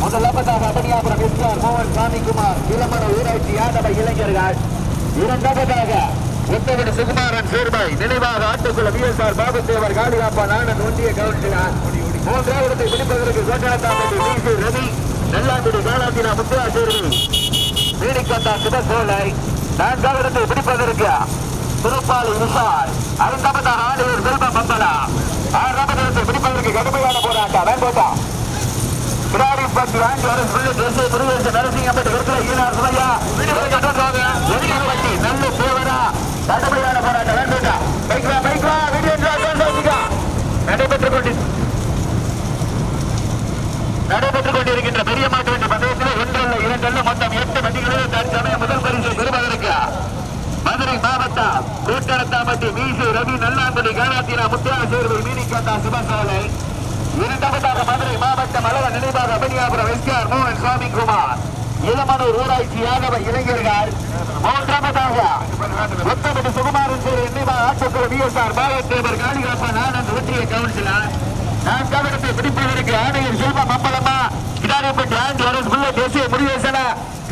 முதலாவதாக அபனியாபுரம் எஸ்ஆர் மோகன் சாமிக்குமார் இளமன ஊராட்சி யாதவ இளைஞர்கள் இரண்டாவதாக உத்தவன் சுகுமாரன் சேர்பாய் நினைவாக ஆட்டுக்குள்ள விஎஸ்ஆர் பாபுதேவர் காளிகாப்பா நாடன் ஒன்றிய கவுன்சிலர் மூன்றாவது பிடிப்பதற்கு கோட்டனத்தாம்பட்டி வி ரவி நெல்லாங்குடி காலாத்தினா முத்துவா சேர்வி வீடிக்கொண்டா சிவசோலை நான்காவது பிடிப்பதற்கு திருப்பாலி விஷால் ஐந்தாவது ஆளுநர் செல்வ மம்பலா ஆறாவது பிடிப்பதற்கு கடுமையான போராட்டம் நரசிங்கப்பட்டு இருக்கிற ஈனார் சுமையா நல்ல சேவரா. கடுமையான போராட்டம். வேண்டுட்டா பைக்லா பைக்லா வீடியோ நடைபெற்றுக் கொண்டு நடைபெற்றுக் கொண்டிருக்கின்ற பெரிய மாட்டு வண்டி பந்தயத்தில் ஒன்றல்ல இரண்டல்ல மொத்தம் எட்டு வண்டிகளில் தற்சமயம் முதல் பரிசு பெறுவதற்கு மதுரை மாவட்டம் கூட்டரத்தாம்பட்டி மீசு ரவி நல்லாம்படி காலாத்திரா முத்தியா சேர்வை மீனிக்காத்தா சுபசாலை இரண்டாவதாக மதுரை மாவட்டம் அழக நினைவாக அபனியாபுரம் எஸ்கேஆர் மோகன் சுவாமி குமார். இளமனூர் ஊராட்சி யாதவ இளைஞர்கள் மூன்றாவதாக ஒத்தபடி சுகுமாரன் பேர் நினைவாக ஆட்டுக்குழு விஎஸ்ஆர் பாலத்தேவர் காளிகாப்பன் ஆனந்த் ஒன்றிய கவுன்சிலர் நான்காவது பிடிப்பதற்கு ஆணையர் செல்வ மம்பலம்மா கிடாரிப்பட்டி ஆண்டு அரசு புள்ள தேசிய முருகேசன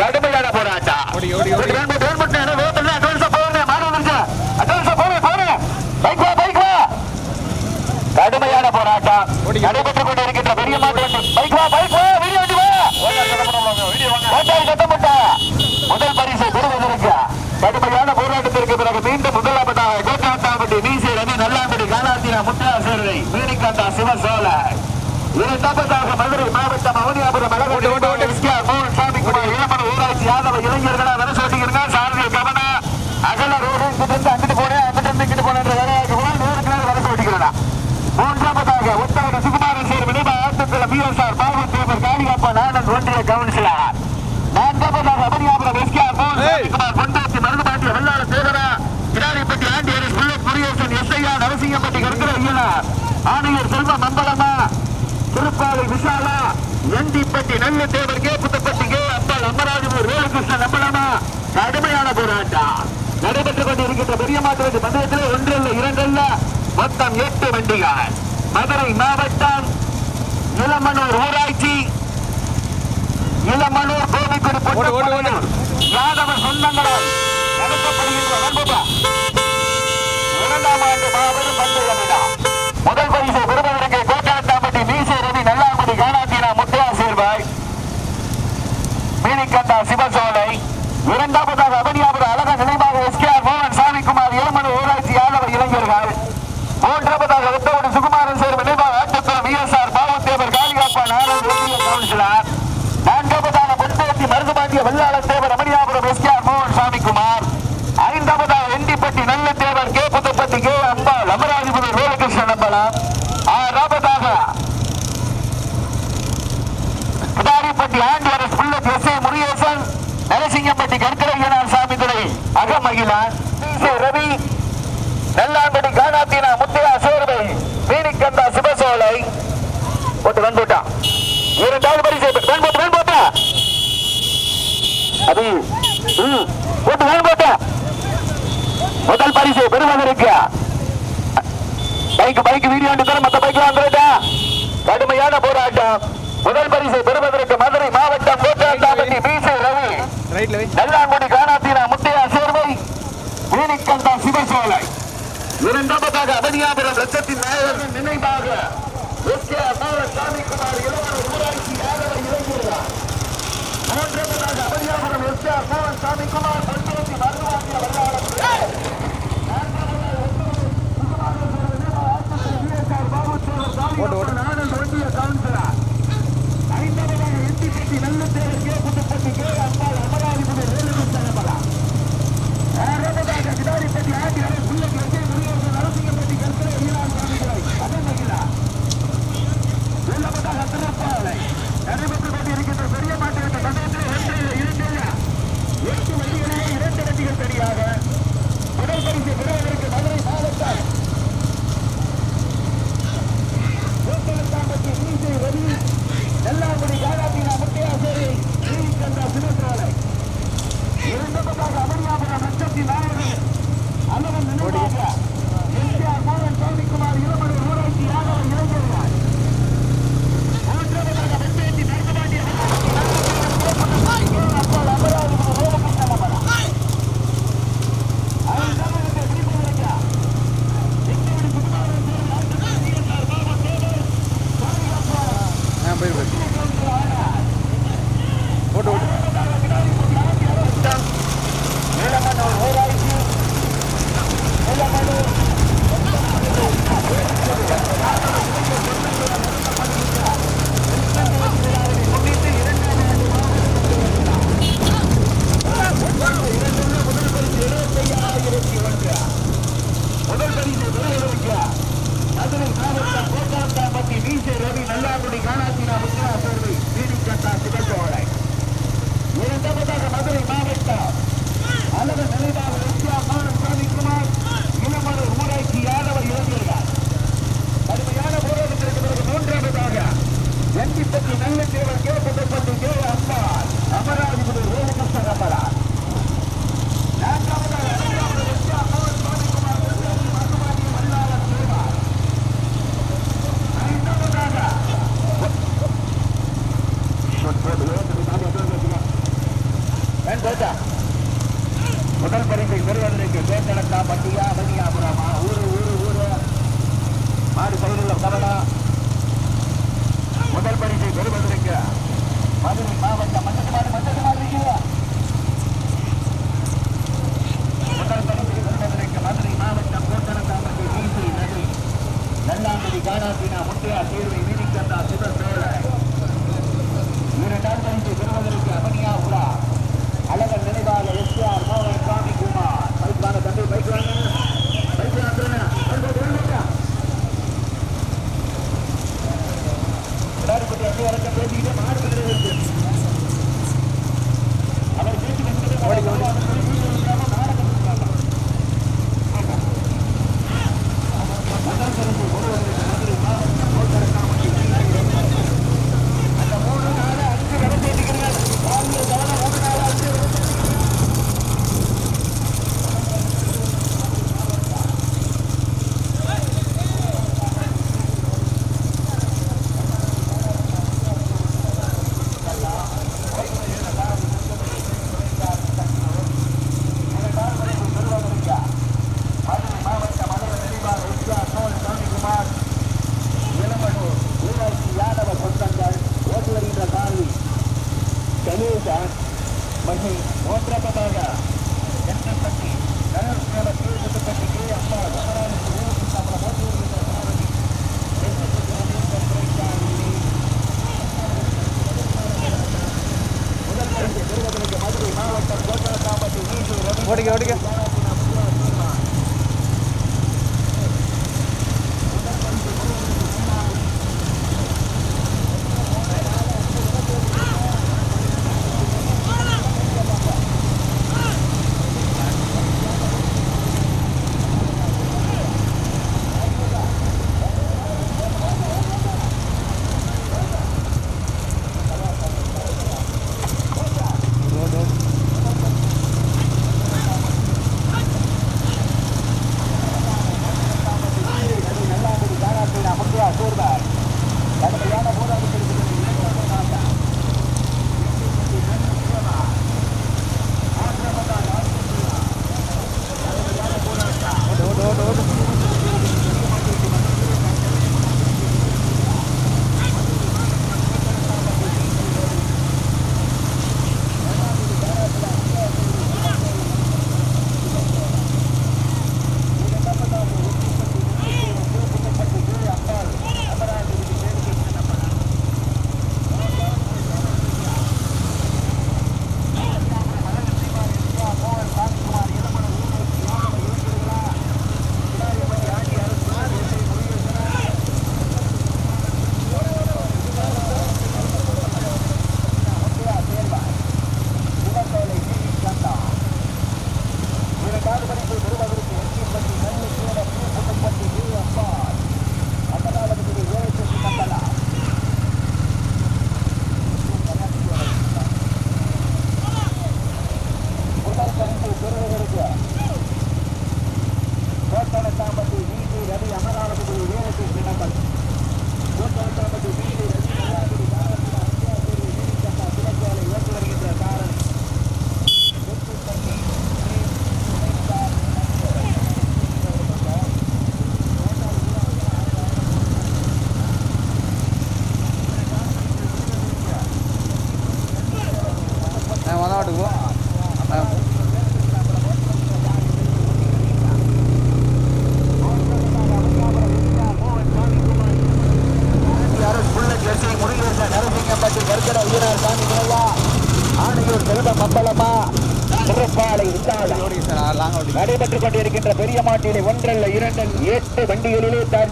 கடுமையான போராட்டம் ஓடி, ஓடி, ஓடி. வேண்பு, வேண்புட்டு, என்ன வேப்பில்ல, அட்வான்ஸா போடுங்க, மாடு வந்துருச்சு. அட்வான்ஸா போடு, போடு. பைக் வா, பைக் வா. கடுமையான போராட்டம் ஓடி. நடைபெற்றுக் கொண்டிருக்கின்ற பெரிய மாட்டு பைக் வா பைக் வா வீடியோ வண்டி வா. முதல் பரிசை பெறுவதற்கு கடுமையான போராட்டத்திற்கு பிறகு மீண்டும் முதலாவதாக கோட்டாத்தாம்பட்டி வீசி ரவி நல்லாம்படி காலாத்தியா முத்தா சேர்வை மீனிக்காந்தா சிவசோழ இரண்டாவதாக மதுரை மாவட்டம் அவனியாபுரம் ஓட்டு, ஓட்டு, ஓட்டு. எஸ்கேஆர் மோகன் சாமி குமார் இளமன ஊராட்சி யாதவ இளைஞர்களா வர சொல்லிக்கிறீங்க சாரதி கவனம் அகல ரோடு இங்கிட்டு இருந்து அங்கிட்டு போனேன் அங்கிட்டு இருந்து இங்கிட்டு போனேன் நேருக்கு வர சொல்லிக்கிறேன் மூன்றாவதாக உத்தரவு சுகுமாரன் சேர் வினிபா ஆட்டுக்குளம் பிஎஸ்ஆர் பாபு தேவர் காளிகாப்பன் கவுன்சிலர் நான்காவதாக அபனியாபுரம் எஸ்கேஆர் ஏய். மோகன் பொண்டாட்டி மருதுபாட்டிய வெள்ளாள தேவரா கிடாரிப்பட்டி ஆண்டி அரசு புல்லட் முருகேசன் எஸ்ஐயா நரசிங்கப்பட்டி கருக்கிற ஐயனார் ஆணையர் செல்வ மம்பலமா திருப்பாலை விஷாலா எண்டிப்பட்டி நல்ல தேவர் கே புத்தப்பட்டி கே அப்பல் அம்மராஜபூர் வேலுகிருஷ்ணன் நம்பலமா கடுமையான போராட்டம். நடைபெற்றுக் கொண்டிருக்கின்ற பெரிய மாட்டு பந்தயத்தில் ஒன்றல்ல இரண்டல்ல மொத்தம் எட்டு வண்டிகள். மதுரை மாவட்டம் இளமனூர் ஊராட்சி இளமனூர் ஓடு, ஓடு. யாதவ சொந்தங்களால் நடத்தப்படுகின்ற வன்புபா. இரண்டாம் ஆண்டு மாபெரும் பந்தய விழா. முதல் பரிசு பெறுவதற்கு கோட்டாண்டாம்பட்டி மீசை ரவி நல்லாம்படி கானாத்தீனா முத்தையா சேர்வாய் மீனிக்கந்தா சிவசோலை இரண்டாவதாக அவனியாபுரம் அழக நினைவாக எஸ்கேஆர் மோகன் சாமிக்குமார் இளமனு ஊராட்சி யாதவ இளைஞர்கள் மூன்றாவதாக உத்தவன் சுகுமாரன் சேர் நினைவாக ஆட்டுக்குளம் விஎஸ்ஆர் பாவத்தேவர் காளிகாப்பா நாராயண ஒன்றிய கவுன்சிலர் நான்காவதாக பொன்தேத்தி மருதுபாண்டிய வெள்ளாள தேவர் அமனியாபுரம் எஸ்கேஆர் மோகன் சாமி குமார் ஐந்தாவதாக எண்டிப்பட்டி நல்ல தேவர் கே புதுப்பட்டி கே அம்பாள் அமராதிபதி வேலுகிருஷ்ணன் அம்பலம் ஆறாவதாக கிடாரிப்பட்டி ஆண்டியரசு புள்ள எஸ் ஏ முருகேசன் நரசிங்கம்பட்டி கற்கரையனார் சாமி துறை அகமகிழான் ரவி நல்லாம்படி காணாத்தினா முத்தையா சேர்வை மீனிக்கந்தா சிவசோலை. போட்டு வந்துட்டான். இரண்டாவது பரிசு. போட்டு வெண்போட்டா முதல் பரிசு பெறுவதற்கு பைக் பைக் வீடியோ தர மத்த பைக்ல வந்துட்டா கடுமையான போராட்டம். முதல் பரிசை பெறுவதற்கு மதுரை மாவட்டம் கோட்டாண்டாம்பட்டி பிசி ரவி. ரைட்ல வை. நல்லாங்குடி காணாத்தீனா முத்தையா சேர்வை. வீணிக்கந்தா சிவசோலை. இரண்டாவதாக அவனியாபுரம் லட்சத்தின் நாயகர் நினைவாக. அமோர சாமிக்குமார் இளவரசர் ஊராட்சி யாதவ இளைஞர்கள் மூன்றாவதாக எஸ்கே மோகன் சாமிக்குமார் பஞ்சாயத்து மருத்துவாக்கிய வல்லாளர் ஓட்டு, ஓட்டு. ஒன்றிய கவுன்சிலர் ஐந்தாவதாக எட்டிப்பட்டி நல்ல தேவர் மகி மூன்றாவதாக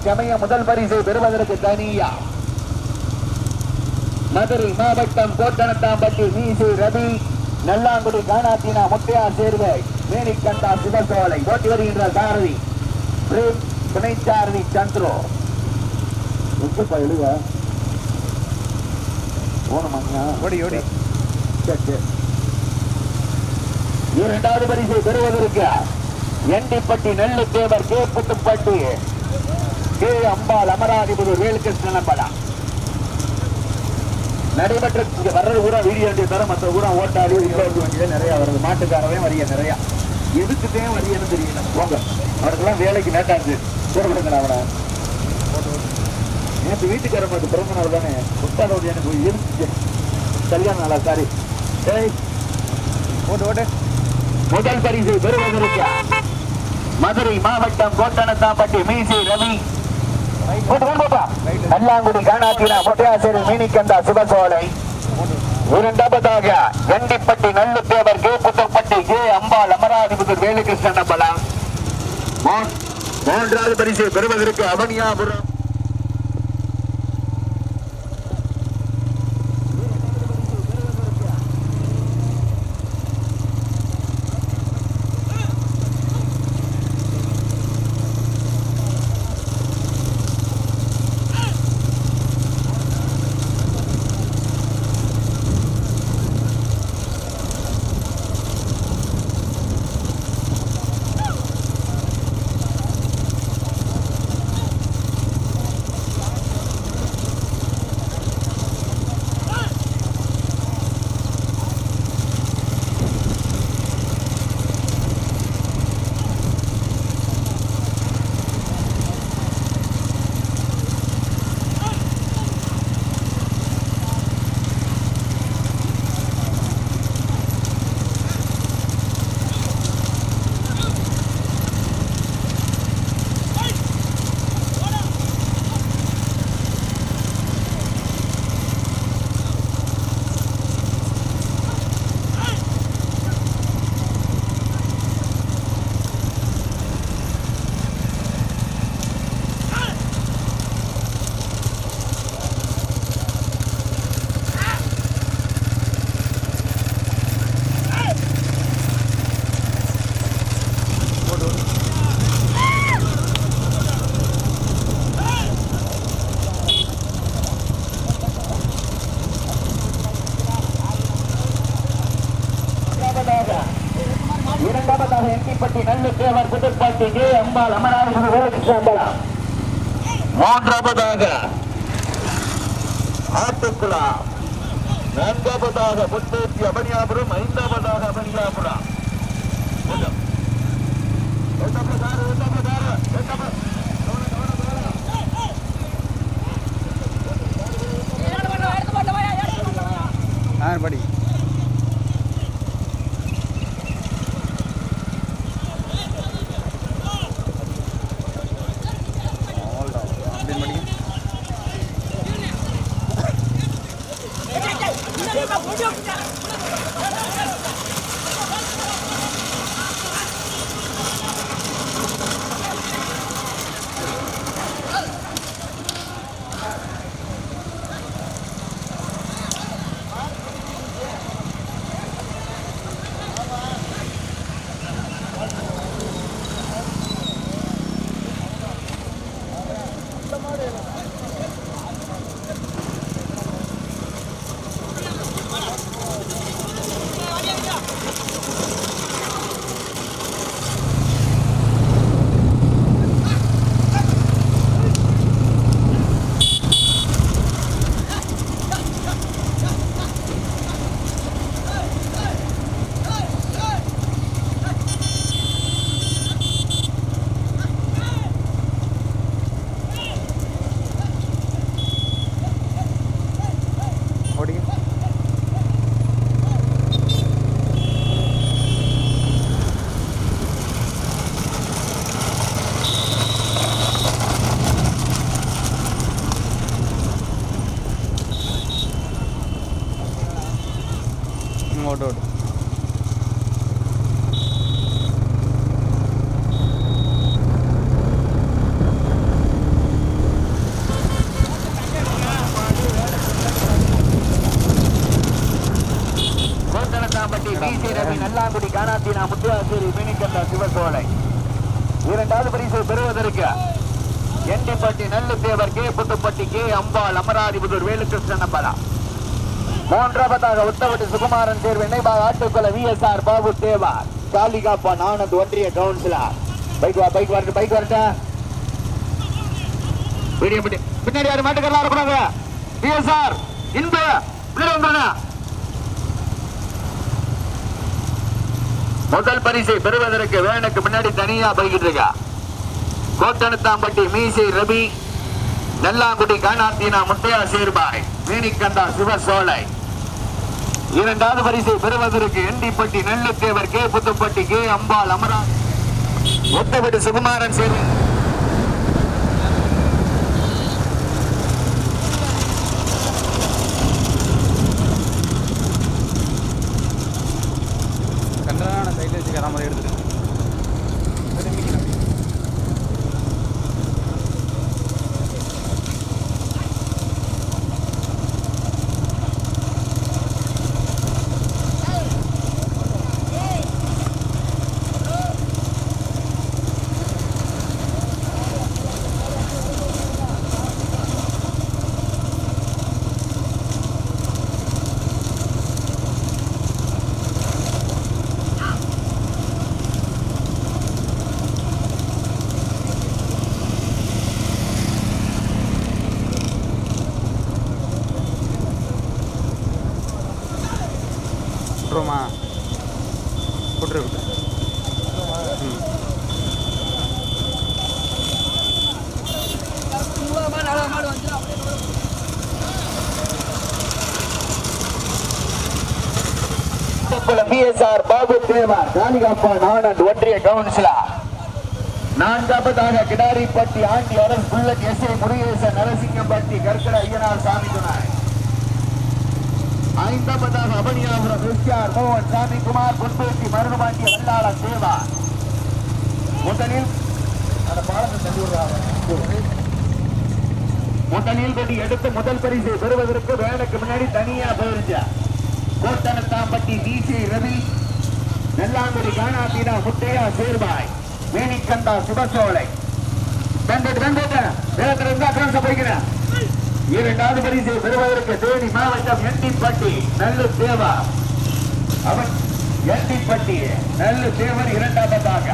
தற்சமய முதல் பரிசை பெறுவதற்கு தனியா? மதுரை மாவட்டம் கோட்டனத்தாம்பட்டி மீசு ரவி நல்லாங்குடி காணாத்தினா முத்தையா சேர்வை மேனிக்கண்டா சிவசோலை ஓட்டி வருகின்ற சாரதி பிரேம் துணை சாரதி சந்திரோ எங்கப்பா எழுவ போனமாங்க ஓடி ஓடி. சரி சரி. இரண்டாவது பரிசை பெறுவதற்கு எண்டிப்பட்டி நெல்லு தேவர் கே. புத்துப்பட்டி. கே அம்பாள் அமராதிபதி வேலுகிருஷ்ணன் அம்பலம் நடைபெற்ற இங்க வர்றது கூட வீடியோ வண்டி தர மற்ற கூட ஓட்டாளி இன்னொரு வண்டியில நிறைய வருது. மாட்டுக்காரவே வரிய நிறைய. எதுக்குமே வரியன்னு தெரியல. போங்க. அவருக்கெல்லாம் வேலைக்கு நேட்டாச்சு கூறப்படுங்களா அவனை. நேற்று வீட்டுக்கார மட்டும் பிறந்த நாள் தானே புத்தாளோடு எனக்கு இருந்துச்சு கல்யாணம் நாளா சாரி ஏய் ஓட்டு ஓட்டு முதல் பரிசு பெறுவதற்கு மதுரை மாவட்டம் கோட்டனத்தாம்பட்டி மீசி ரவி. நல்லாங்குடி காணாத்தினா முட்டையாசிரி மீனிக்கந்தா சுபசோலை. இரண்டாவதாக கண்டிப்பட்டி நல்லுத்தேவர் கே. புத்தப்பட்டி கே. அம்பாள் அமராதிபுத்தர் வேலுகிருஷ்ணன் அம்பலம் மூன்றாவது பரிசு பெறுவதற்கு அவனியாபுரம். அம்பாள் அமராவதி வேலுகிருஷ்ணன் அம்பலம் மூன்றாவதாக ஆட்டுக்குளா நான்காவதாக முத்தேற்றி அபனியாபுரம் ஐந்தாவதாக அபனியாபுரம். படி. அம்பாள் வேலுகிருஷ்ணன் அம்பலா மூன்றாவதாக உத்தவட்டி சுகுமாரன் தேர்வு நினைவாக ஆட்டுக்கொள்ள V S R Babu Deva Kalikappa Anand ஒன்றிய கவுன்சிலர். பைக் வா பைக் வரட்டு பைக் வரட்டா பின்னாடி யாரு மாட்டுக்கெல்லாம் இருக்கிறாங்க வி எஸ் ஆர் வந்துருங்க. முதல் பரிசை பெறுவதற்கு வேனுக்கு முன்னாடி தனியா போய்கிட்டு இருக்கா. கோட்டனத்தாம்பட்டி மீசை ரவி நெல்லாங்குடி கானாத்தீனா முத்தையா சேர்பாய் சிவ சோலை இரண்டாவது பரிசை பெறுவதற்கு எண்டிப்பட்டி நெல்லுத்தேவர் கே. புத்துப்பட்டி கே. அம்பாள் அமரா. ஒத்தவிடு சுகுமாரன் சேர் கண்டதான சைடில் வச்சு கராம எடுத்துட்டு. பிஎஸ்ஆர் பாபு தேவா காளிகாப்பன் ஆனந்த் ஒன்றிய கவுன்சிலர் நான்காவதாக Kidaripatti Andi Arasu bullet S A Murugesan Narasingampatti கற்கட Ayyanar சாமி துணை ஐந்தாவதாக அபனியாபுரம் எஸ்ஆர் மோகன் சாமி குமார் பொன்பேட்டி மருதுபாண்டிய வல்லாளன் தேவா. முதலில் அந்த பாடத்தை தள்ளி முதலில் கொண்டு எடுத்து முதல் பரிசை பெறுவதற்கு வேலைக்கு முன்னாடி தனியா போயிருச்ச கோட்டனத்தாம்பட்டி டிசி ரவி நெல்லாங்குடி காணாத்தீனா முத்தையா சேர்பாய் வேணிக்கந்தா சுபசோலை இரண்டாவது பரிசை பெறுவதற்கு தேனி மாவட்டம் எட்டிப்பட்டி நல்லு தேவா அவன் எட்டிப்பட்டி நல்லு தேவர் இரண்டாவதாக.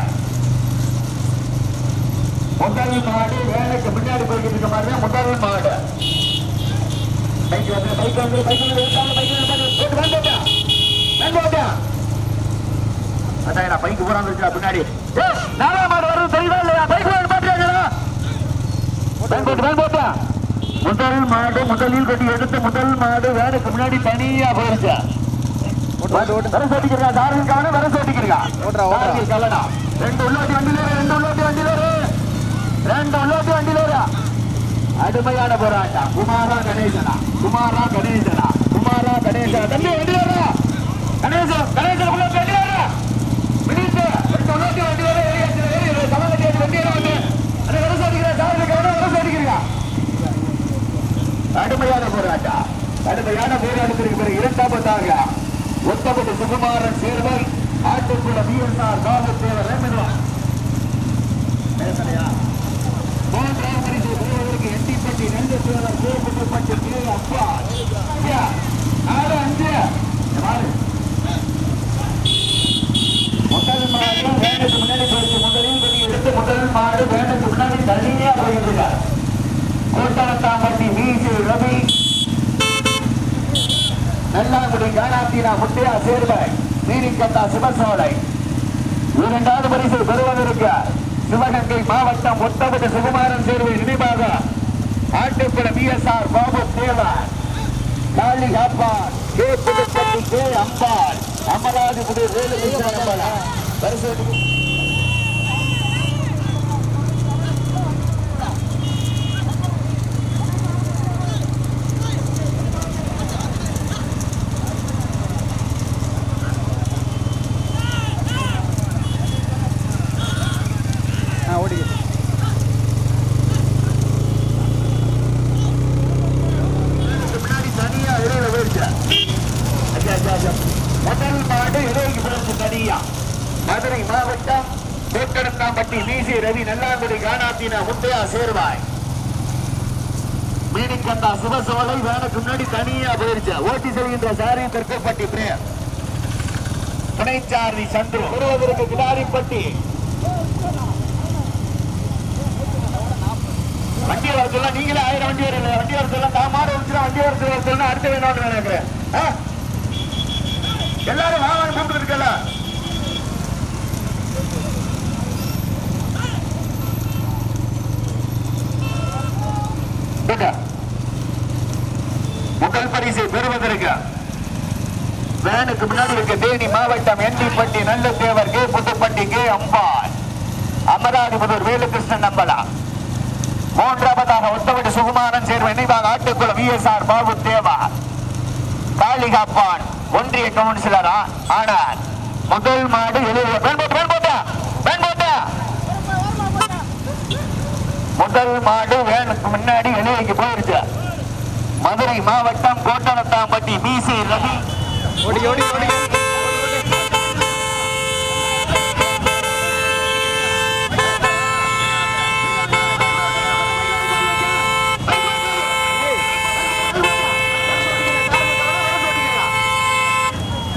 முதல் மாடு வேலைக்கு முன்னாடி போய்கிட்டு இருக்க மாதிரி முதல் மாடு. பைக் வந்து பைக் வந்து பைக் வந்து பைக் வந்து போட்டு போட்டா. அதான் பைக் பின்னாடி மாடு வருது தெரியுதா இல்லையா பைக் வந்து பாத்துறாங்களா வேன் போட்டு வேன் போட்டா முதல் மாடு முதலில் கட்டி எடுத்து முதல் மாடு வேனுக்கு முன்னாடி தனியா போயிருச்சு வர சோட்டிக்கிறா. தாரலுக்கான வர சோட்டிக்கிறா ரெண்டு உள்ளோட்டி வண்டியில இரு, ரெண்டு உள்ளோட்டி வண்டியில இரு. ரெண்டு உள்ளோட்டி வண்டியில இரு. அருமையான போராட்டம். குமாரா கணேசனா? குமாரா கணேசனா? குமாரா கணேசனா? தம்பி வண்டி வரா? கணேசன் கணேசன் உள்ள வண்டி வரா? மினிட்டு, ரெண்டு உள்ளோட்டி வண்டியில இரு, ஏறி ஏறு, ஏறி ஏறு, சவால் வந்து அதை வர சோட்டிக்கிறா தாரலுக்கான வர சோட்டிக்கிறா கடுமையான போராட்டம். கடுமையான போராட்டத்திற்கு பிறகு இரண்டாவதாக ஒத்தப்பட்டு சுகுமாரன் சேர்வல் ஆட்டுக்குள்ள பிஎஸ்ஆர் காவல்தேவர் ரேமன்வா பேசலையா? பெறுவதற்கு எட்டிப்பட்டி நெல்லு அப்பா ஐயா, அஞ்சு இங்க முதல் மாடு வேண்டுக்கு முன்னாடி போயிடுச்சு முதலில் வெளியே எடுத்து முதல் மாடு வேண்டுக்கு முன்னாடி தனியா போயிட்டு இருக்கார் கோட்டனத்தாம்பட்டி ரவி நல்லாங்குடி கானாத்தீனா முத்தையா சேர்வாய் மீனிக்கத்தா சிவசோலை இரண்டாவது பரிசு பெறுவதற்கு சிவகங்கை மாவட்டம் ஒத்தப்பட்ட சுகுமாரன் சேர்வை நினைவாக ஆட்டுப்புற PSR Babu Thevar Kalikappan K Pudupatti K Ambal அமராதிபுடி Velukrishnan பரிசு ஆ ஓடிக்க இதுக்கு முன்னாடி தனியா இடையில போயிடுச்சு ஐயா, ஐயா, ஐயா. முதல் மாடு இடைக்கு போயிடுச்சு தனியா மதுரை மாவட்டம் தேவி நல்லாங்குடி காணாத்தின முத்தையா சேர்வாய். மீனிக்கந்தா சிவசோலை வேனுக்கு முன்னாடி தனியா போயிருச்சு? ஓட்டி செல்கின்ற சாரி தெற்கப்பட்டி பிரேம். துணைச்சாரதி சந்துரு. பெறுவதற்கு கிடாரிப்பட்டி. வண்டி வர சொல்ல நீங்களே ஆயிரம் வண்டி வர வண்டி வர சொல்ல தான் மாடு வச்சுனா வண்டி வர சொல்ல சொல்ல அடுத்த வேணும்னு நினைக்கிறேன். எல்லாரும் வாங்க கூப்பிட்டு இருக்கல முதல் பரிசை வேனுக்கு முன்னாடி இருக்க தேனி மாவட்டம் எண்டிப்பட்டி நல்ல தேவர் கே புதுப்பட்டி கே அம்பாள். அமராதிபுதூர் வேலுகிருஷ்ணன் நம்பலா. மூன்றாவதாக உத்தவடி சுகுமாரன் சேர்வு நினைவாக ஆட்டுக்குளம் விஎஸ்ஆர் பாபு தேவா காளிகாப்பான் ஒன்றிய கவுன்சிலரா ஆனால் முதல் மாடு எழுதிய முதல் மாடு வேனுக்கு முன்னாடி எழுதிக்கு போயிருச்சு மதுரை மாவட்டம் கோட்டனத்தாம்பட்டி பிசி ரவி. ஓடி ஓடி ஓடி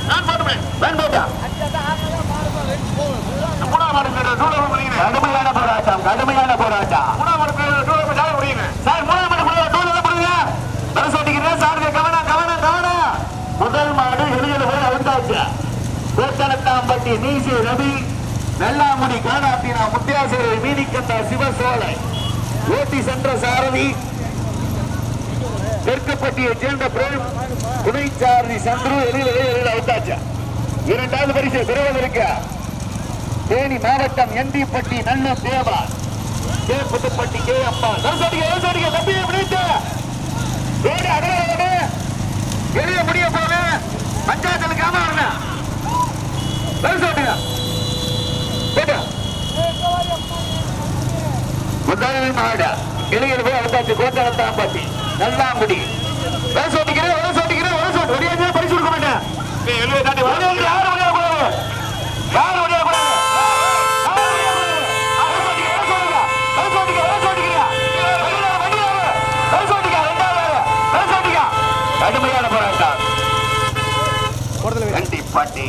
நான் போட்டுப்பேன். வேன் போட்டா. கடுமையான போராட்டம் கடுமையான போராட்டம் சார் மூணாம் மாடு புரியல டூல புரியுங்க பரிசு ஓட்டிக்கிறேன் சார் கவனம் கவனம் கவனம் முதல் மாடு எழுதியில் போய் அவுத்தாச்சு கோட்டனத்தாம்பட்டி நீசி ரவி நல்லாமுடி காணாத்தினா முத்தியாசிரியர் மீனிக்கந்தா சிவசோலை ஓட்டி சென்ற சாரதி தெற்குப்பட்டியை சேர்ந்த பிரேம் துணைச்சாரதி சந்துரு எழில் எழில் அவுத்தாச்சு. இரண்டாவது பரிசு பெறுவதற்கு தேனி மாவட்டம் எண்டிப்பட்டி நல்ல தேவா. கே கே அப்பா. நரசடிக்க நரசடிக்க தம்பியை பிடித்து ஏடி அடையாள எளிய முடிய போல பஞ்சாயத்தில் காம நரசடிக்க போட்டு. முதல் மாட. இளைஞர் போய் அழுத்தாச்சு கோட்டளத்தாம்பட்டி நல்லாங்குடி வேலை சொல்லிக்கிறேன் வேலை சொல்லிக்கிறேன் வேலை சொல்லி ஒரே தாண்டி யாரும் ஒடியா கூடாது யாரும் கூடாது கடுமையான போராட்டம் போடுதல வை கண்டி பாட்டி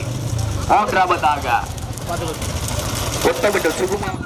மூன்றாவதாக பார்த்து ஒட்டமிட்ட சுகுமார்.